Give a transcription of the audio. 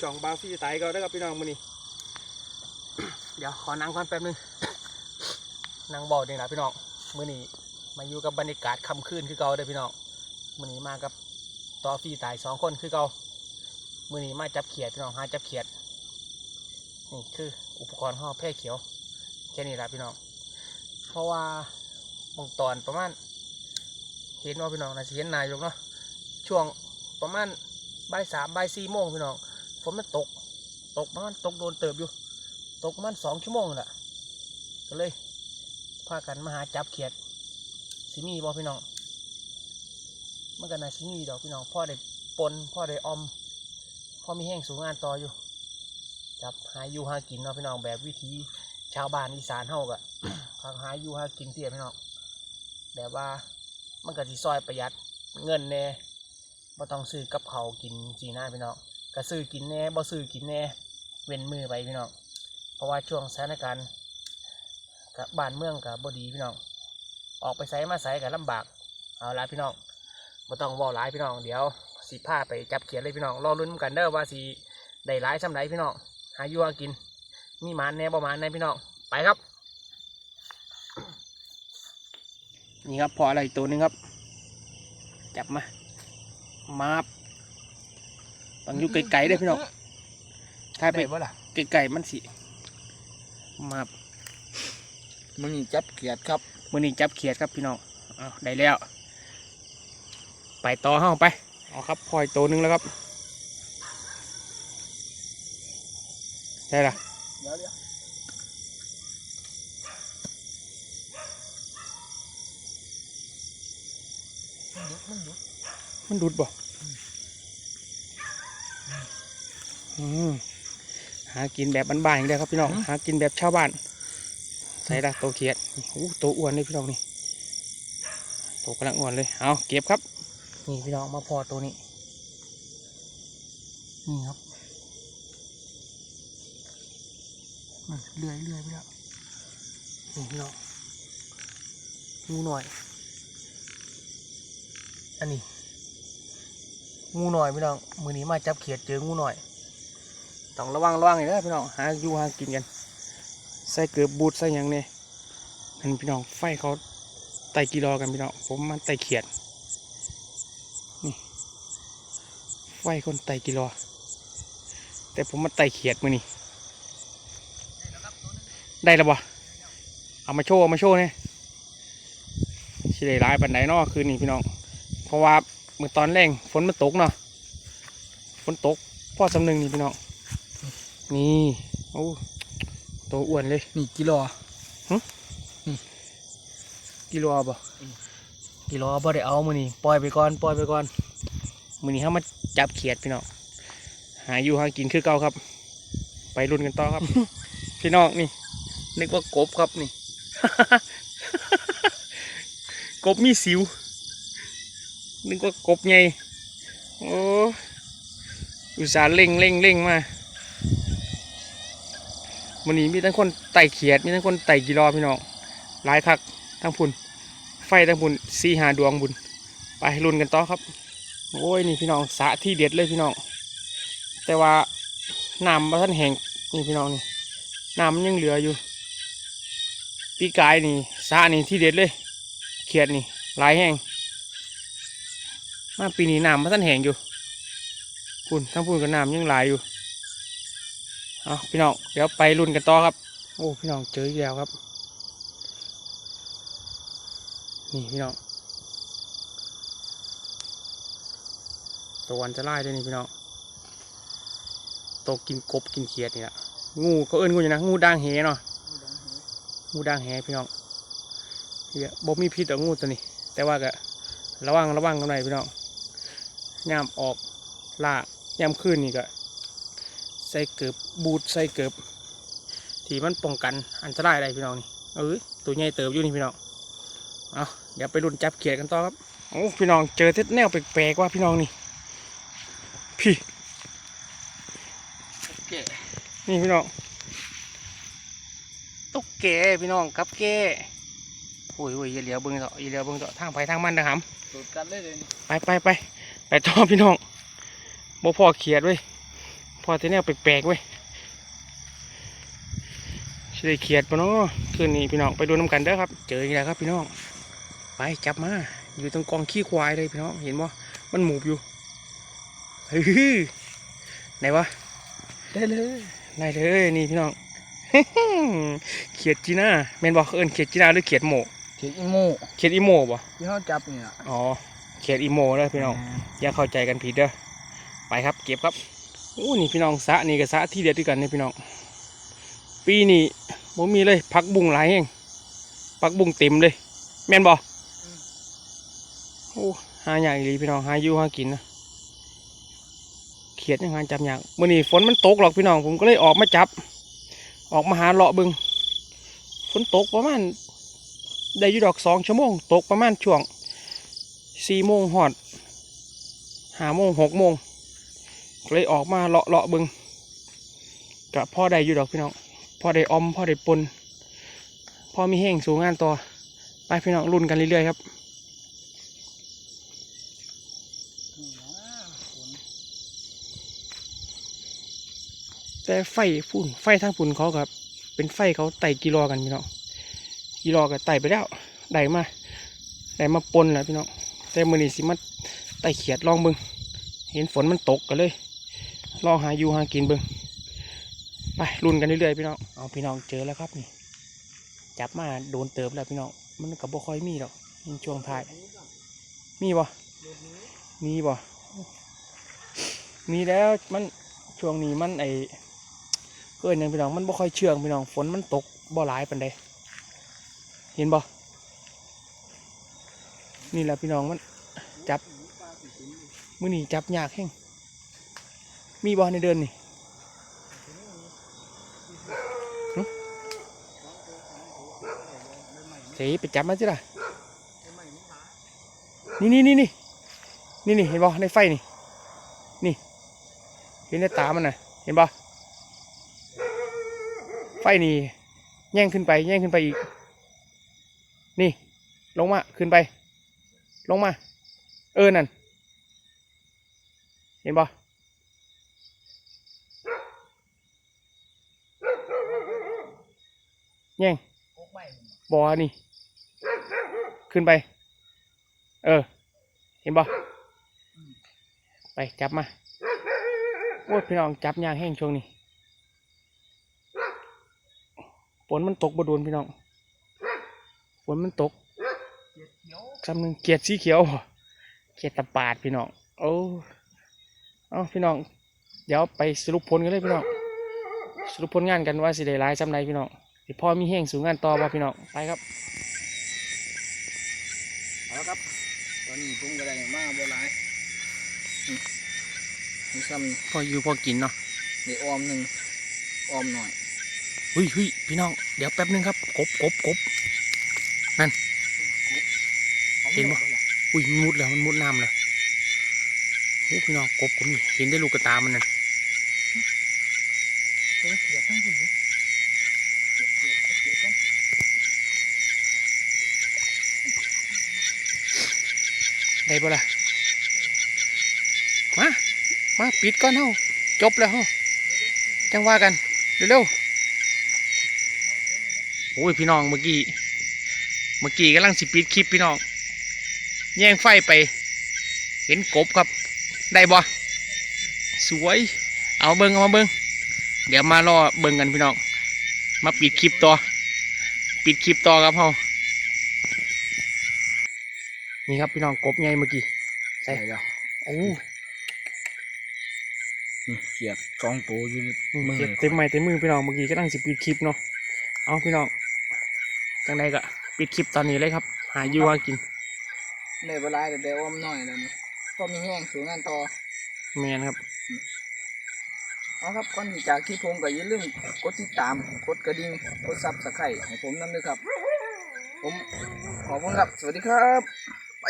ช่องบาฟี่ไตก็ได้ครับพี่น้องมื้อนี้เดี๋ยวขอนั่งก่อนแป๊บนึงนั่งเบาดีนะพี่น้องมื้อนี้มาอยู่กับบรรยากาศค่ำคืนคือเก่าเด้อพี่น้องมื้อนี้มากับต่อฟี่ตสองคนคือเก่ามื้อนี้มาจับเขียดพี่น้องหาจับเขียดนี่คืออุปกรณ์ห่อแพร่เขียวแค่นี้ละพี่น้องเพราะว่าบางตอนประมาณเห็นว่าพี่น้องนะเห็นนายกเนาะช่วงประมาณบ่ายสามบ่ายสี่โมงพี่น้อง ฝนมันตก ตกมาณตกโดนเติบอยู่ ตกประมาณสองชั่วโมงนั่นแหละก็เลยพากันมาหาจับเขียดสิมีบ่พี่น้องมันก็น่าสิมีดอกพี่น้องพ่อได้ปนพ่อได้ออมพ่อมีแห้งสูงงานต่ออยู่ จับหาอยู่หากินเนาะพี่น้องแบบวิธีชาวบ้านอีสานเฮากะพาหาอยู่หากินเตี้ยพี่น้องแบบว่ามันก็สิซอยประหยัดเงินแน่บ่ต้องซื้อกับเขากินสีหน้าพี่น้อง ก็ซื้อกินแน่บ่ซื้อกินแน่เว้นมือไปพี่น้องเพราะว่าช่วงสถานการณ์กับบ้านเมืองกับบดีพี่น้อง ออกไปไสมาไสกับลำบากเอาละพี่น้องม่ต้องว่าหลายพี่น้องเดี๋ยวสิพาไปจับเขียนเลยพี่น้องรอลุ้นกันเด้อว่าสิได้หลายช่ำไหนพี่น้องหายู่หากิน มีหมานแน่ประมาณแน่พี่น้องไปครับ นี่ครับพออะไรตัวนึงครับ จับมามาบ ต้องอยู่ไกลๆเด้อพี่น้องถ้าไปได้ปะล่ะไกลๆมันสิมาบมันนี่จับเกียดครับมือนี้จับเขียดครับพี่น้องเอาได้แล้ว ไปต่อห้องไปเอาครับพลอยตัวหนึงแล้วครับได้ละเดี๋ยวเดี๋ยวมันหยุดมันดุดบ่อืม หากินแบบบ้านๆอย่างเดียวครับพี่น้อง หากินแบบชาวบ้าน ใส่ละตัวเขียดโอ้ตัวอ้วนเลยพี่น้องนี่ตัวกำลังอ้วนเลย เอาเก็บครับ นี่พี่น้องมาพอตัวนี้ นี่ครับมันเลื่อยเลื่อยไปแล้วนี่พี่น้องงูหน่อย อันนี้ งูหน่อยพี่น้อง มือนี้มาจับเขียดเจองูหน่อย ต้องระวังระวังเลยนะพี่น้องหาอยู่หากินกัน ใส่เกือบบูดใส่หยังเนี่ยอันพี่น้องไฟเขาไต่กิโลกันพี่น้องผมมันไต่เขียดนี่ไฟคนไต่กิโลแต่ผมมาไต่เขียดมือนี่ได้แล้วบ่เอามาโชว์เอามาโชว์เนี่ยสิได้ร้ายปันไดเนาะคืนนี้พี่น้อง เพราะว่าเมื่อตอนแรงฝนมันตกเนาะฝนตกพ่อสำนึงนี่พี่น้อง นี่โอ้ตัวอ้วนเลย นี่กิโลกิโลบ่กิโลบ่ได้เอามือนี่ปล่อยไปก่อนปล่อยไปก่อนมือนี้เขามาจับเขียดพี่น้องหาอยู่หากินคือเก่าครับ ไปรุ่นกันต่อครับ พี่น้องนี่ นึกว่ากบครับนี่ กบมีสิว นึกว่ากบไงโอ้อุตส่าห์เล่งเล่งเล่งมา วันนี้มีทั้งคนไต่เขียด มีทั้งคนไต่กีรอพี่น้องหลายคักทั้งพุ่น ไฟทั้งพุ่นสีหาดวงบุญ ไปรุนกันต่อครับ โอ้ยนี่พี่น้องสะที่เด็ดเลยพี่น้อง แต่ว่าน้ำมาท่านแห้งนี่พี่น้องนี่น้ำยังเหลืออยู่ ปีกายนี่สะนี่ที่เด็ดเลย เขียดนี่หลายแห้งมาปีนี้น้ำมาท่านแห้งอยู่พุ่นทั้งพุ่นกับน้ำยังหลายอยู่ เอาพี่น้องเดี๋ยวไปรุ่นกันต่อครับ โอ้พี่น้องเจออีกแล้วครับ นี่พี่น้องตัวอันจะไล่ด้วยนี่พี่น้องตัวกินกบกินเขียดนี่แหละงูเขาเอิ้นงูอย่างนะงูด่างแหเนาะงูด่างแหพี่น้องเฮียบ่มีพิษต่องูตัวนี้ แต่ว่าก็ระวังระวังกันหน่อยพี่น้องยามออกล่ายามคืนนี่ก็ ใส่เกือบบูทใส่เกือบที่มันป้องกันอันตรายได้พี่น้องนี่เอ้ยตัวใหญ่เติบอยู่นี่พี่น้องเอาเดี๋ยวไปรุ่นจับเขียดกันต่อครับโอ้พี่น้องเจอเท็ดแนวแปลกๆว่าพี่น้องนี่พี่โอเคนี่พี่น้องตุ๊กแกพี่น้องกับแกโอ้ยโอ้ยอย่าเหลียวเบิ้งเถอะอย่าเหลียวเบิ้งเถอะทางไปทางมันนะครับสูตรกันเลยเลยนี่ไปไปไปไปต่อพี่น้องบ่พอเขียดเว้ย พอที่แนวแปลกๆเว้ยสิได้เขียดปะเนาะคืนนี้พี่น้องไปดูน้ำกันเด้อครับ เจออีกแล้วครับพี่น้อง ไปจับมา อยู่ตรงกองขี้ควายเลยพี่น้อง เห็นบ่มันหมูบอยู่เฮ้ยไหนวะ ได้เลยได้เลยนี่พี่น้อง เขียดจีน่าแม่นบอกเอิญเขียดจีน่าหรือเขียดโมเขียดอีโมเขียดอีโมบ่ที่เขาจับเนี่ยอ๋อเขียดอีโมเลยพี่น้องอย่าเข้าใจกันผิดเด้อไปครับ เก็บครับ โอ้นี่พี่น้องสะนี่กับสะที่เด็ดด้วยกันนี่พี่น้อง ปีนี้ผมมีเลยพักบุ้งหลายแห่งพักบุ้งเต็มเลย แม่นบ่โอ้หาอย่างอีหลีพี่น้องหาอยู่หากินนะเขียดยังหาจับอย่างมื่อนี้ฝนมันตกหรอกพี่น้องผมก็เลยออกมาจับ ออกมาหาเลาะบึงฝนตกประมาณได้ยู่ดอกสองชั่วโมง ตกประมาณช่วงสี่โมงหอดห้าโมงหกโมง เลยออกมาเลาะเลาะบิงกะพ่อได้อยู่ดอกพี่น้องพ่อได้ออมพ่อได้ปนพ่อมีแห้งสูงงานต่อไปพี่น้องรุ่นกันเรื่อยๆครับแต่ไฟฝุ่นไฟทางฝุ่นเขากับ เป็นไฟเขาไต่กิโลกันพี่น้องกิโลกับไต่ไปแล้วได้มาได้มาปนแล้วพี่น้องแต่มือนี้สิมาไต่เขียดลองเบิงเห็นฝนมันตกกันเลย ลองหาอยู่หากินเบิงไปรุนกันเรื่อยๆพี่น้องเอาพี่น้องเจอแล้วครับนี่ จับมาโดนเติบแล้วพี่น้องมันกับบ่ค่อยมีหรอกในช่วงท้าย มีบ่มีบ่มีแล้วมันช่วงนี้มันไอเกินยังพี่น้องมันบ่ค่อยเชื่องพี่น้องฝนมันตกบ่หลายปานใดเห็นบ่นี่แหละพี่น้องมันจับ มือนี่จับยากแห้ง มีบ่ในเดินนี่เสีไปจับมาสิล่ะ นี่นี่นี่นี่นี่นี่เห็นบ่ในไฟนี่ นี่ เห็นในตามันน่ะ เห็นบ่ไฟนี่แย่งขึ้นไป แย่งขึ้นไปอีก นี่ ลงมา ขึ้นไป ลงมา เออ นั่น เห็นบ่ แย่งบอนี่ ขึ้นไป เออ เห็นบ่ไปจับมาโอ้ยพี่น้องจับยางแห้งช่วงนี้ฝนมันตกบโดนพี่น้องฝนมันตกคำหนึ่งเกียดสีเขียวเกียดตะปาดพี่น้องโอ้เอาพี่น้อง เดี๋ยวไปสรุปผลกันเลยพี่น้อง สรุปผลงานกันว่าสิได้ร้ายจำไรพี่น้อง สิพ่อมีแห้งสูงงานต่อบ่พี่น้องไปครับเอาละครับ ตอนนี้ผมก็ได้มาบ่หลายนี่มีซ้ำนี่พออยู่พอกินเนาะในออมหนึ่งออมหน่อยเฮ้ยเฮ้ยพี่น้องเดี๋ยวแป๊บนึงครับกบกบกบเห็นบ่อุ้ยมันมุดแล้วมันมุดน้ำเลยโอ้พี่น้องกบก็มีเห็นได้ลูกกระตามันนั่นเขียดเขียดทั้งคนเลยเขียดเขียดเขียดกัน ได้ปะล่ะมา มาปิดก่อนเฮาจบแล้วเฮาจังว่ากัน เร็วๆโอ้ยพี่น้องเมื่อกี้ เมื่อกี้กำลังสิปิดคลิปพี่น้อง แย่งไฟไป เห็นกบครับ ได้บ่สวย เอาเบิ้งเอามาเบิ้งเดี๋ยวมารอเบิ้งกันพี่น้อง มาปิดคลิปต่อ ปิดคลิปต่อครับเฮา นี่ครับพี่น้องกบไงเมื่อกี้ใส่ใส่แล้วโอ้นี่เขียดสองตัวอยู่ในมือเจ็บเต็มไม้เต็มมือพี่น้องเมื่อกี้ก็ตั้งสิปิดคลิปเนาะเอาพี่น้องจังใดก็ปิดคลิปตอนนี้เลยครับ หาอยู่หากินได้บ่หลายแต่ได้ออมหน่อยแล้วนี่พอมีแห้งสูงงานต่อแมนครับเอาครับก่อนที่จากที่ผมก็อย่าลืมกดติดตามกดกระดิ่งกดซับสไครต์ให้ผมนั่นด้วยครับ ผมขอบคุณครับ สวัสดีครับ ไป